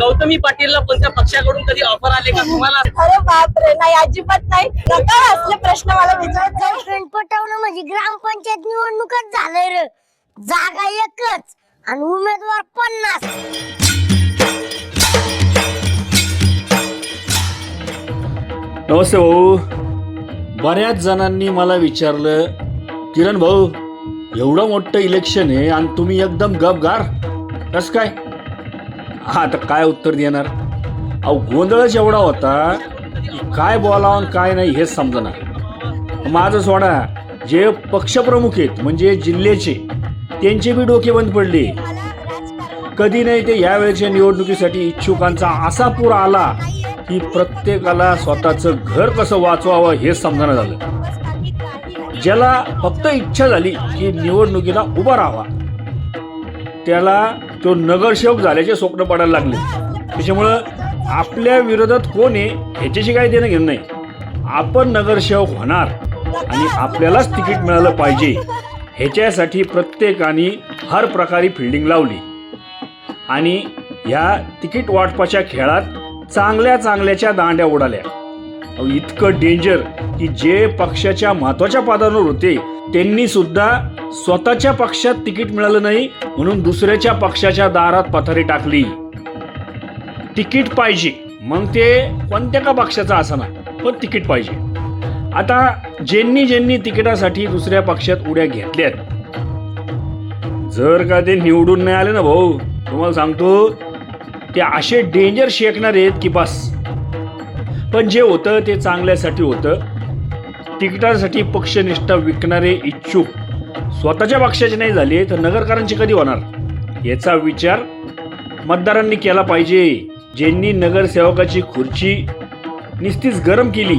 गौतमी पाटीलला कोणत्या पक्षाकडून कधी ऑफर आले का? तुम्हाला? अरे बापरे नाही अजिबात नाही. नका असले प्रश्न मला विचारत जाऊ ट्रेन पटवणं म्हणजे ग्रामपंचायत निवडणूकच झालंय रे. जागा एकच आणि उमेदवार पन्नास. नमस्ते भाऊ. बऱ्याच जणांनी मला विचारलं किरण भाऊ एवढं मोठं इलेक्शन आहे आणि तुम्ही एकदम गपगार. कसं काय? हा आता काय उत्तर देणार? अहो गोंधळच एवढा होता की काय बोलावं आणि काय नाही हेच समजणार माझं सोडा जे पक्षप्रमुख आहेत म्हणजे जिल्ह्याचे त्यांचे बी डोके बंद पडले. कधी नाही ते यावेळेच्या निवडणुकीसाठी इच्छुकांचा असा पूर आला की प्रत्येकाला स्वतःचं घर कसं वाचवावं हे समजणं झालं. ज्याला फक्त इच्छा झाली की निवडणुकीला उभा राहावा. त्याला तो नगरसेवक झाल्याचे स्वप्न पडायला लागले. त्याच्यामुळं आपल्या विरोधात कोण आहे ह्याच्याशी काही देणं घेणं नाही. आपण नगरसेवक होणार आणि आपल्यालाच तिकीट मिळालं पाहिजे. ह्याच्यासाठी प्रत्येकाने हर प्रकारे फिल्डिंग लावली. आणि ह्या तिकीट वाटपाच्या खेळात चांगल्या चांगल्याच्या दांड्या उडाल्या. इतकं डेंजर की जे पक्षाच्या महत्त्वाच्या पदांवर होते त्यांनी सुद्धा स्वतःच्या पक्षात तिकीट मिळालं नाही म्हणून दुसऱ्याच्या पक्षाच्या दारात पथारी टाकली. तिकीट पाहिजे. मग ते कोणत्या का पक्षाचा असाना पण तिकीट पाहिजे. आता ज्यांनी ज्यांनी तिकिटासाठी दुसऱ्या पक्षात उड्या घेतल्यात. जर का ते निवडून नाही आले ना भाऊ तुम्हाला सांगतो ते असे डेंजर शेकणार आहेत की बस. पण जे होतं ते चांगल्यासाठी होतं. तिकिटासाठी पक्षनिष्ठा विकणारे इच्छुक. स्वतःच्या पक्षाची नाही झाले तर नगरकरांचे कधी होणार? याचा विचार मतदारांनी केला पाहिजे. ज्यांनी नगरसेवकाची खुर्ची निस्तीच गरम केली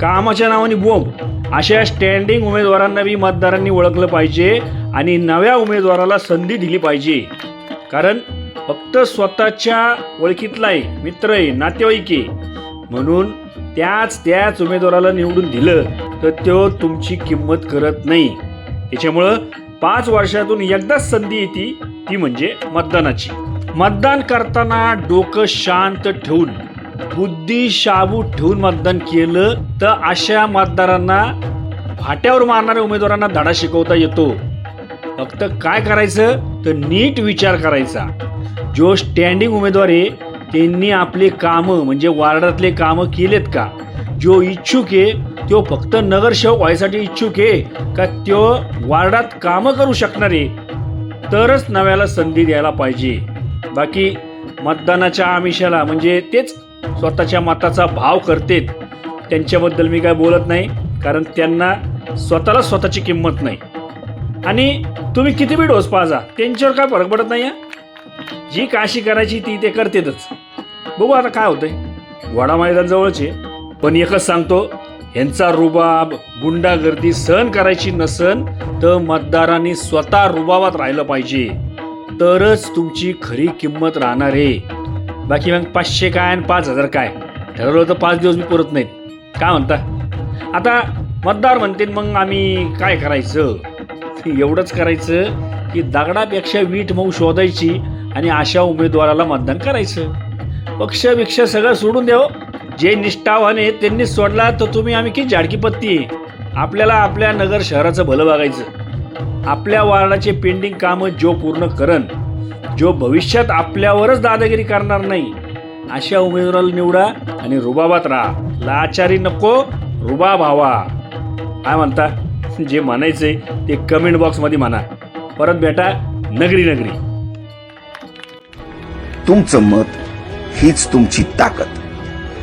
कामाच्या नावाने बोंब अशा स्टँडिंग उमेदवारांना बी मतदारांनी ओळखलं पाहिजे आणि नव्या उमेदवाराला संधी दिली पाहिजे. कारण फक्त स्वतःच्या ओळखीतला आहे मित्र आहे नातेवाईक आहे. म्हणून त्याच त्याच उमेदवाराला निवडून दिलं तर तो तुमची किंमत करत नाही. त्याच्यामुळं पाच वर्षातून एकदाच संधी येते ती म्हणजे मतदानाची. मतदान करताना डोकं शांत ठेवून बुद्धी शाबू ठेवून मतदान केलं तर अशा मतदारांना फाट्यावर मारणाऱ्या उमेदवारांना धडा शिकवता येतो. फक्त काय करायचं? तर नीट विचार करायचा. जो स्टँडिंग उमेदवार आहे त्यांनी आपले कामं म्हणजे वार्डातले कामं केलेत का? जो इच्छुक आहे तो फक्त नगरसेवक व्हायसाठी इच्छुक आहे का तो वार्डात कामं करू शकणार? आहे तरच नव्याला संधी द्यायला पाहिजे. बाकी मतदानाच्या आमिषाला म्हणजे तेच स्वतःच्या मताचा भाव करतेत. त्यांच्याबद्दल मी काय बोलत नाही कारण त्यांना स्वतःला स्वतःची किंमत नाही. आणि तुम्ही किती बी डोस पाजा त्यांच्यावर काय फरक पडत नाही जी काशी करायची ती ते करतेतच. बघू आता काय होतंय. वडा मैदान जवळचे पण एकच सांगतो यांचा रुबाब गुंडागर्दी सहन करायची नसन तर मतदारांनी स्वतः रुबाबात राहिलं पाहिजे. तरच तुमची खरी किंमत राहणार आहे. बाकी मग पाचशे काय आणि पाच हजार काय? ठरवलं तर पाच दिवस मी पुरत नाहीत. काय म्हणता? आता मतदार म्हणते मग आम्ही काय करायचं? एवढंच करायचं की दगडापेक्षा वीट मऊ शोधायची आणि अशा उमेदवाराला मतदान करायचं. पक्ष सगळं सोडून द्यावं हो. जे निष्ठावाने त्यांनी सोडला तर तुम्ही आम्ही की झाडकी पत्ती? आहे आपल्याला आपल्या नगर शहराचं भलं बघायचं. आपल्या वार्डाचे पेंडिंग कामं जो पूर्ण करन जो भविष्यात आपल्यावरच दादागिरी करणार नाही अशा उमेदवाराला निवडा आणि रुबाबात राहा. लाचारी नको रुबाब हवा काय म्हणता? जे म्हणायचंय ते कमेंट बॉक्समध्ये म्हणा. परत भेटा नगरी नगरी. तुमचं मत हीच तुमची ताकद.